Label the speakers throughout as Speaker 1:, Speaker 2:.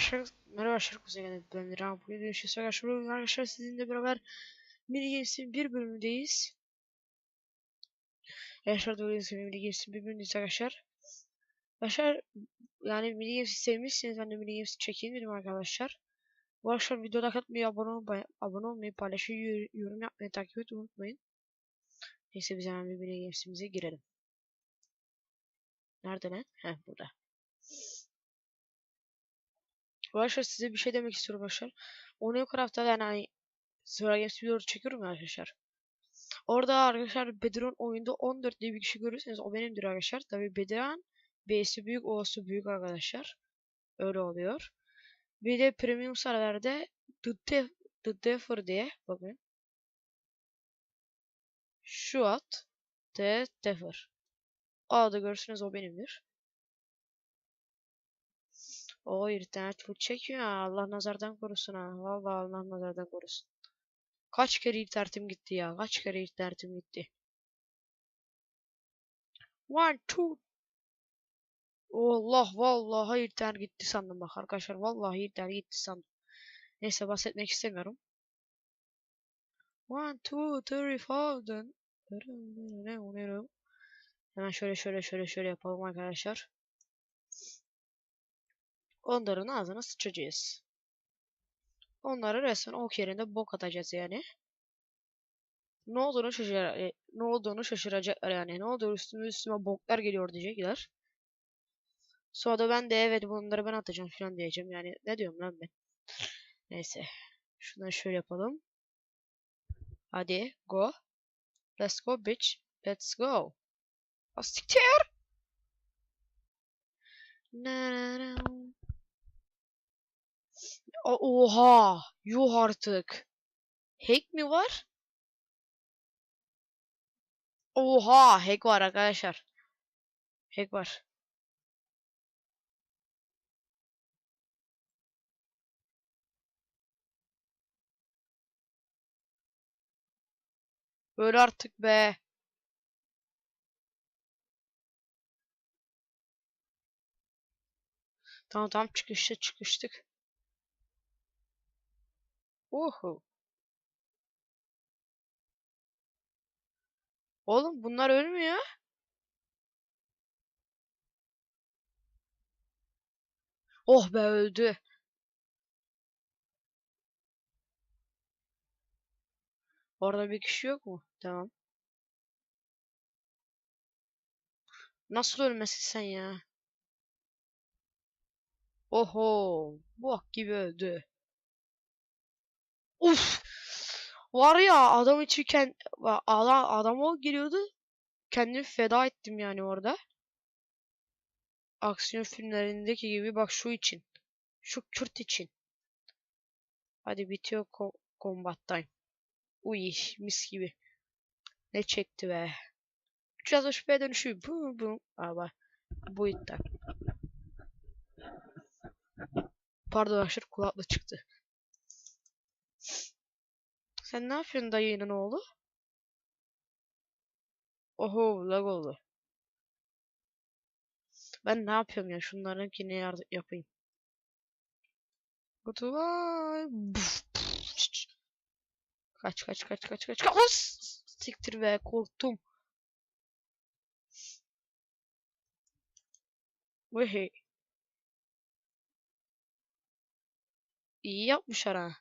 Speaker 1: arkadaşlar. Merhaba arkadaşlar. Kuzey Gene ben Diren. Bugün şey arkadaşlar. Bugün arkadaşlar sizinle beraber Mini Games'in bir bölümündeyiz. Arkadaşlar da bugün Mini Games'in bir bölümündeyiz arkadaşlar. Arkadaşlar yani Mini Games'i sevmişsiniz. Ben de Mini Games'i çekeyim dedim arkadaşlar. Bu akşam videoda katmayı, abone olmayı, abone olmayı, paylaşmayı, yorum yapmayı, takip etmeyi unutmayın. Neyse biz hemen bir Mini Games'imize girelim. Nerede lan? Heh burada. Arkadaşlar size bir şey demek istiyorum arkadaşlar. Haftada yani hani Survival Games videoları çekiyorum ya arkadaşlar. Orada arkadaşlar Bedron oyunda 14 diye bir kişi görürseniz o benimdir arkadaşlar. Tabi Bedron B'si büyük O'su büyük arkadaşlar. Öyle oluyor. Bir de premium serverlerde The, Def The Defer diye bakın. Şu at The Defer. O adı görürsünüz o benimdir. O internet full çekiyor. Allah nazardan korusun ha. Vallahi Allah nazardan korusun. Kaç kere internetim gitti ya. Kaç kere internetim gitti. One, two. Allah vallahi internet gitti sandım bak arkadaşlar. Vallahi internet gitti sandım. Neyse bahsetmek istemiyorum. One, two, three, four. Hemen şöyle şöyle şöyle şöyle yapalım arkadaşlar. Onların ağzına sıçacağız. Onları resmen ok yerinde bok atacağız yani. Ne olduğunu şaşır ne olduğunu şaşıracaklar yani. Ne oldu üstüme üstüme boklar geliyor diyecekler. Sonra da ben de evet bunları ben atacağım falan diyeceğim. Yani ne diyorum lan ben. Neyse. Şunları şöyle yapalım. Hadi go. Let's go bitch. Let's go. Astiktir. Na na na. Oha! Yuh artık. Hack mi var? Oha! Hack var arkadaşlar. Hack var. Böyle artık be. Tamam tamam çıkışta çıkıştık. Uhu. Oğlum bunlar ölmüyor. Oh be öldü. Orada bir kişi yok mu? Tamam. Nasıl ölmesin sen ya? Oho. Bok gibi öldü. Uf. Var ya adam içiken adam adam o geliyordu. Kendimi feda ettim yani orada. Aksiyon filmlerindeki gibi bak şu için. Şu Kürt için. Hadi bitiyor ko combat time. Uy mis gibi. Ne çekti be. 360p dönüşü. Bu bu. Ama bu itti. Pardon arkadaşlar kulakla çıktı. Sen ne yapıyorsun dayının oğlu? Oho lag oldu. Ben ne yapıyorum ya şunlarınkini yardım yapayım. Goodbye. Kaç kaç kaç kaç kaç kaç. Siktir be korktum. Vay. İyi yapmışlar ha.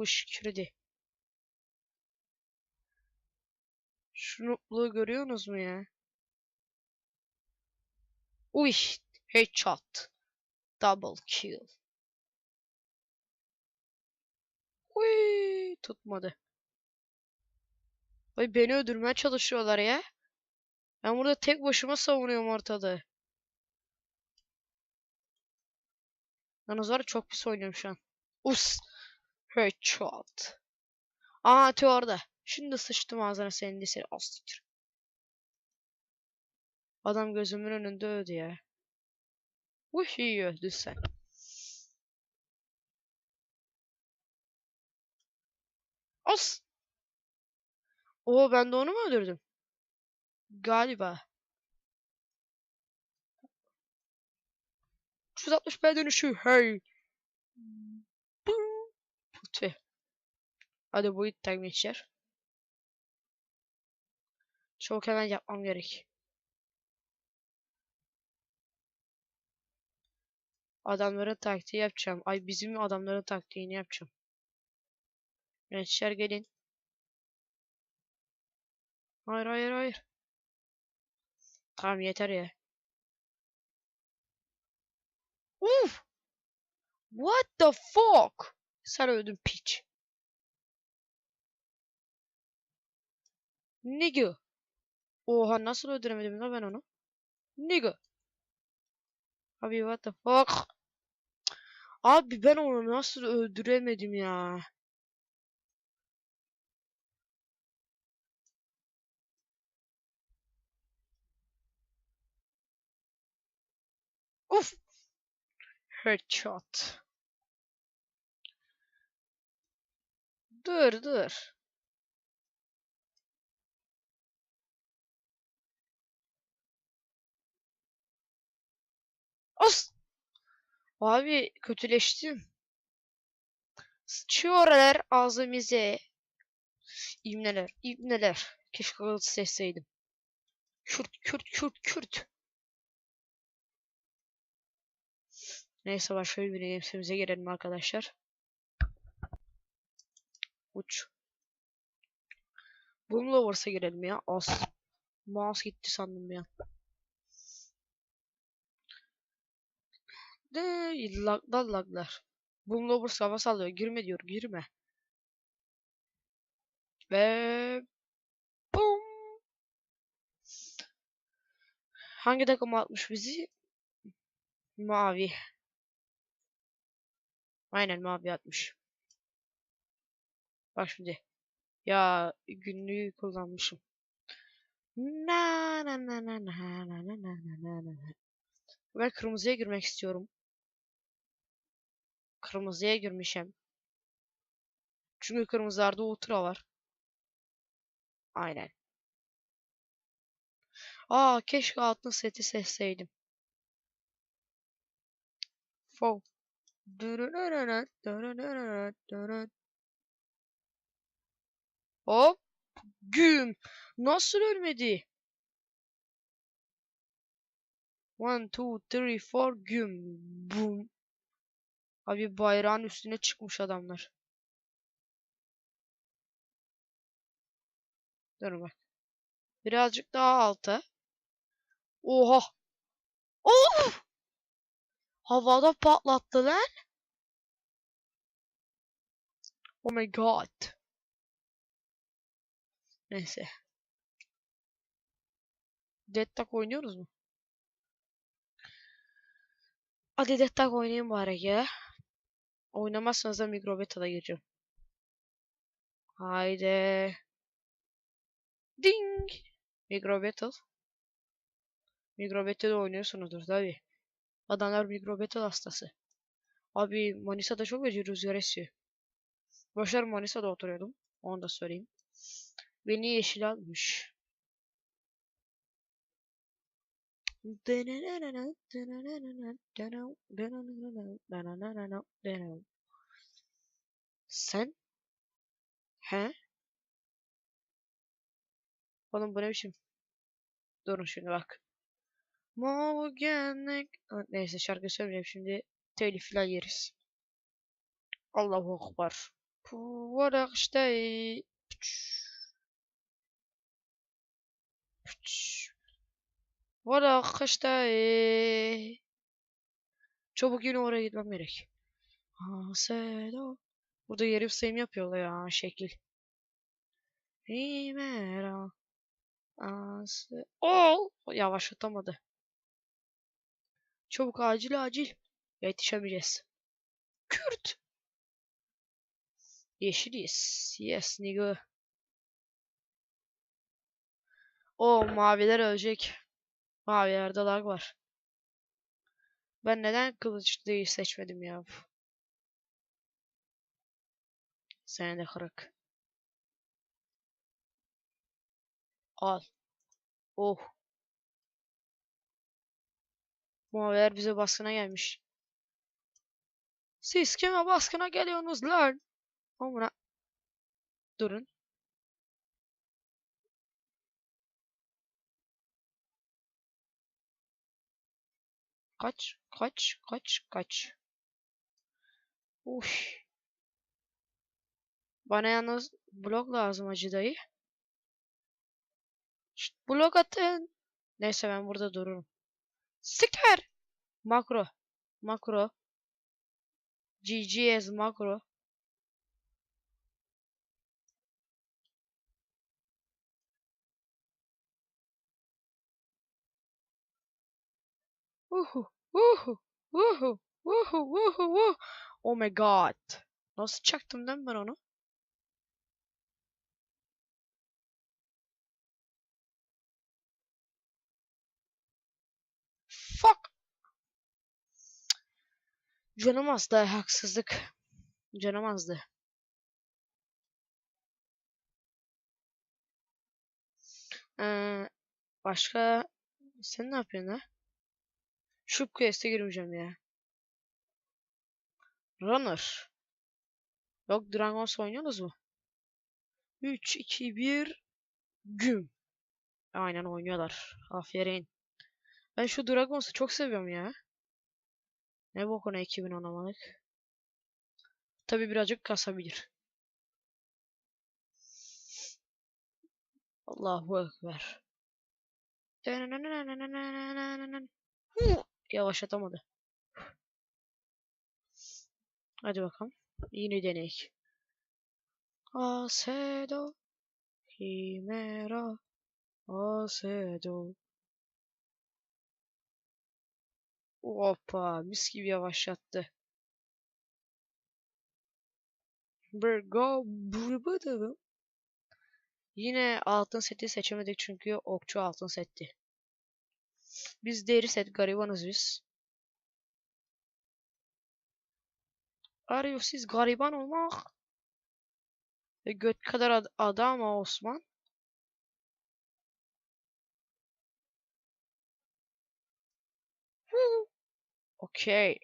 Speaker 1: Hoş küredi. Şu noobluğu görüyorsunuz mu ya? Uy, headshot. Double kill. Uy, tutmadı. Ay beni öldürmeye çalışıyorlar ya. Ben burada tek başıma savunuyorum ortada. Yalnız var çok pis oynuyorum şu an. Us. Headshot. Aa atıyor orada. Şimdi sıçtım ağzına senin de seni astıktır. Adam gözümün önünde öldü ya. Vuh iyi öldü sen. Os. Oo ben de onu mu öldürdüm? Galiba. 360 dönüşü. Hey. Tüh. Hadi bu itten geçer. Çok hemen yapmam gerek. Adamların taktiği yapacağım. Ay bizim adamların taktiğini yapacağım. Gençler gelin. Hayır hayır hayır. Tamam yeter ya. Uf! What the fuck? Sen öldün piç. Nigga. Oha nasıl öldüremedim lan ben onu? Nigga. Abi what the fuck? Abi ben onu nasıl öldüremedim ya? Uf. Headshot. Dur dur. As. Abi kötüleştim. Sıçıyorlar ağzımıza. İbneler, ibneler. Keşke ağız sesseydim. Kürt, Kürt, Kürt, Kürt. Neyse başka bir gamesimize gelelim arkadaşlar. Uç. Bununla Lovers'a girelim ya. As. Mouse gitti sandım ya. De laglar laglar. Boom Lovers hava sallıyor. Girme diyor. Girme. Ve boom. Hangi takım atmış bizi? Mavi. Aynen mavi atmış. Bak şimdi. Ya günlüğü kullanmışım. Na na na na na na na na na na na. Ben kırmızıya girmek istiyorum. Kırmızıya girmişim. Çünkü kırmızılarda ultra var. Aynen. Aa keşke altın seti seçseydim. Fo. Hop. Güm. Nasıl ölmedi? One, two, three, four, güm. Boom. Abi bayrağın üstüne çıkmış adamlar. Dur bak. Birazcık daha alta. Oha. Of! Havada patlattı lan. Oh my god. Neyse. Dead Tag oynuyoruz mu? Hadi Dead Tag oynayayım bari ya. Oynamazsanız da Mikrobeta'da gireceğim. Haydi. Ding. Micro Battle. Micro Battle'de oynuyorsunuzdur tabi. Adamlar Micro Battle hastası. Abi Manisa'da çok acı rüzgar esiyor. Başlar Manisa'da oturuyordum. Onu da söyleyeyim. Beni yeşil almış. Sen? He? Oğlum bu ne biçim? Durun şimdi bak. Morganek. Neyse şarkı söylemeyeyim şimdi. Telif falan yeriz. Allahu Akbar. Puvarak işte. Varak işte. Çabuk yine oraya gitmem gerek. Hasedo. Burada yarım sayım yapıyorlar ya şekil. Himera. Ase. Ol. Yavaşlatamadı. Çabuk acil acil. Yetişemeyeceğiz. Kürt. Yeşiliz. Yes nigga. O maviler ölecek. Mavilerde lag var. Ben neden kılıçlıyı seçmedim ya? Seni de kırık. Al. Oh. Maviler bize baskına gelmiş. Siz kime baskına geliyorsunuz lan? Amına. Durun. Kaç, kaç, kaç, kaç. Uş. Bana yalnız blok lazım Hacı dayı. Şşt, blok atın. Neyse ben burada dururum. Siktir. Makro. Makro. GGS makro. Uhu, uhu, uhu, uhu, uhu, uhu. Oh my god. Nasıl çaktım lan ben onu? Fuck. Canım azdı haksızlık. Canım azdı. Ee, başka sen ne yapıyorsun ha? Şu quest'e girmeyeceğim ya. Runner. Yok Dragons oynuyorsunuz mu? 3, 2, 1 Güm. Aynen oynuyorlar. Aferin. Ben şu Dragons'u çok seviyorum ya. Ne bokuna 2000 oynamalık. Tabi birazcık kasabilir. Allahu Ekber. Yavaşlatamadı. Hadi bakalım. Yine deneyik. Acedo. Himera. Acedo. Hoppa. Mis gibi yavaşlattı. Burgo. Burgo. Yine altın seti seçemedik çünkü okçu altın setti. Biz deri set garibanız biz. Arıyor siz gariban olmak. Ve göt kadar ad adam Osman. Okey.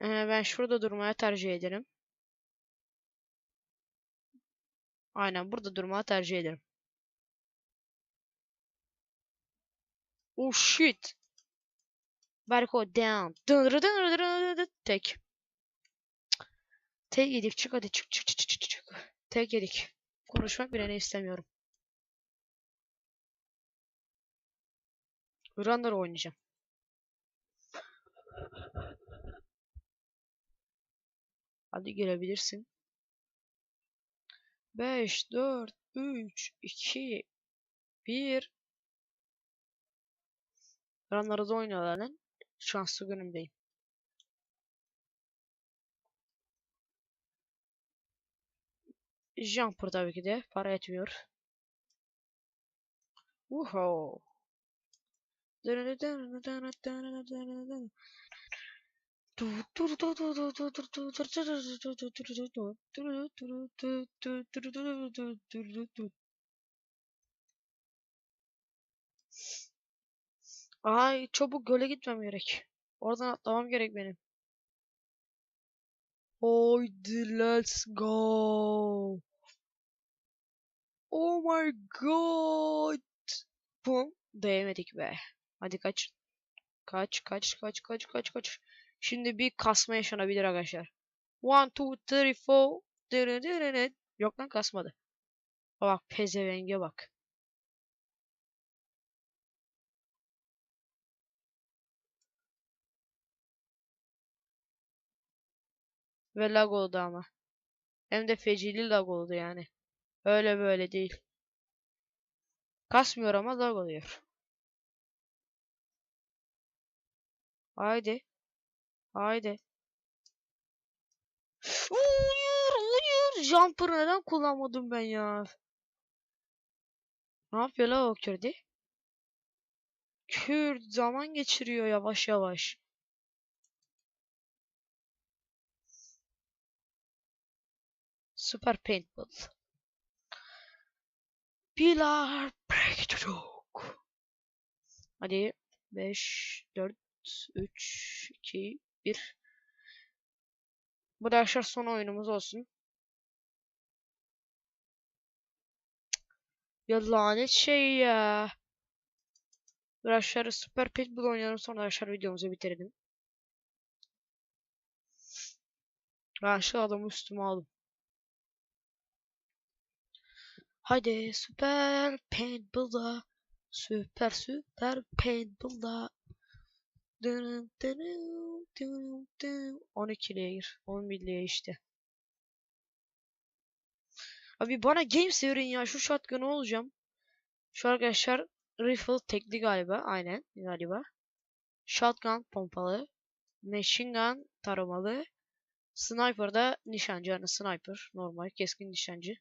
Speaker 1: Ee, ben şurada durmaya tercih ederim. Aynen burada durmaya tercih ederim. Oh shit. Berko down. Dın dın dın dın dın Tek. Tek yedik. Çık hadi çık çık çık çık. çık. Tek yedik. Konuşmak bile ne istemiyorum. Runner oynayacağım. Hadi gelebilirsin. 5, 4, 3, 2, 1. Runner'ı da oynuyorlar lan. Şanslı günümdeyim. Jumper tabii ki de para etmiyor. Uho. Ay çabuk göle gitmem gerek. Oradan atlamam gerek benim. Haydi let's go. Oh my god. Bum. Değemedik be. Hadi kaç. Kaç kaç kaç kaç kaç kaç. Şimdi bir kasma yaşanabilir arkadaşlar. 1, 2, 3, 4. Yok lan kasmadı. Bak pezevenge bak. Ve lag oldu ama. Hem de fecili lag oldu yani. Öyle böyle değil. Kasmıyor ama lag oluyor. Haydi. Haydi. Hayır, hayır. Jumper neden kullanmadım ben ya? Ne yapıyor la o Kürdi? Kürt zaman geçiriyor yavaş yavaş. Super Paintball. Pilar Breakthrough. Hadi 5, 4, 3, 2, 1. Bu da arkadaşlar son oyunumuz olsun. Ya lanet şey ya. Arkadaşlar Super Paintball oynayalım sonra arkadaşlar videomuzu bitirelim. Şu adamı üstüme aldım. Haydi Super Paintball'da. Süper süper paintball'da. 12'liye gir. 11'liye işte. Abi bana games verin ya. Şu shotgun'u olacağım. Şu arkadaşlar rifle tekli galiba. Aynen galiba. Shotgun pompalı. Machine gun taramalı. Sniper da nişancı. Yani sniper. Normal keskin nişancı.